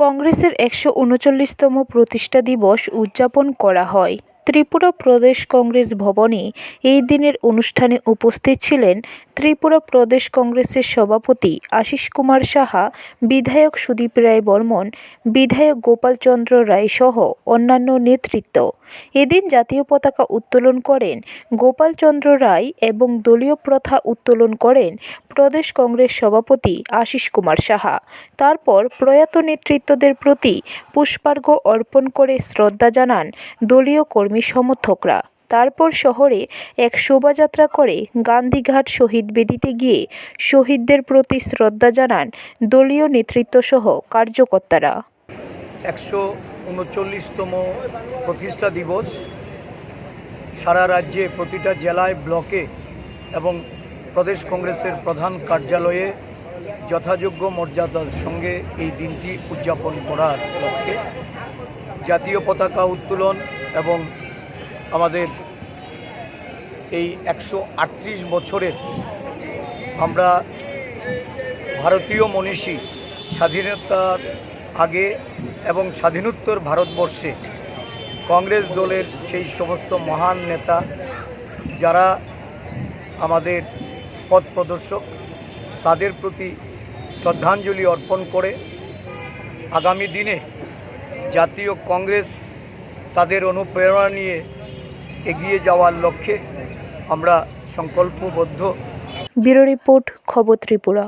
কংগ্রেসের একশো উনচল্লিশতম প্রতিষ্ঠা দিবস উদযাপন করা হয়। ত্রিপুরা প্রদেশ কংগ্রেস ভবনে এই দিনের অনুষ্ঠানে উপস্থিত ছিলেন ত্রিপুরা প্রদেশ কংগ্রেসের সভাপতি আশিস কুমার সাহা, বিধায়ক সুদীপ রায় বর্মন, বিধায়ক গোপালচন্দ্র রায় সহ অন্যান্য নেতৃত্ব। এদিন জাতীয় পতাকা উত্তোলন করেন গোপালচন্দ্র রায় এবং দলীয় প্রথা উত্তোলন করেন প্রদেশ কংগ্রেস সভাপতি আশিস কুমার সাহা। তারপর প্রয়াত নেতৃত্বদের প্রতি পুষ্পার্ঘ্য অর্পণ করে শ্রদ্ধা জানান দলীয় কর্মী সমর্থকরা। তারপর শহরে এক শোভাযাত্রা করে গান্ধীঘাট শহীদ বেদিতে গিয়ে শহীদদের প্রতি শ্রদ্ধা জানান দলীয় নেতৃত্বসহ কার্যকর্তারা। একশো উনচল্লিশতম প্রতিষ্ঠা দিবস সারা রাজ্যে প্রতিটা জেলায় ব্লকে এবং প্রদেশ কংগ্রেসের প্রধান কার্যালয়ে যথাযোগ্য মর্যাদার সঙ্গে এই দিনটি উদযাপন করার লক্ষ্যে জাতীয় পতাকা উত্তোলন এবং আমাদের এই একশো আটত্রিশ বছরের আমরা ভারতীয় মনীষী স্বাধীনতার আগে এবং স্বাধীনোত্তর ভারতবর্ষে কংগ্রেস দলের সেই সমস্ত মহান নেতা যারা আমাদের পথ প্রদর্শক, তাদের প্রতি শ্রদ্ধাঞ্জলি অর্পণ করে আগামী দিনে জাতীয় কংগ্রেস তাদের অনুপ্রেরণা নিয়ে এগিয়ে যাওয়ার লক্ষ্যে আমরা সংকল্পবদ্ধ। ব্যুরো রিপোর্ট খবর ত্রিপুরা।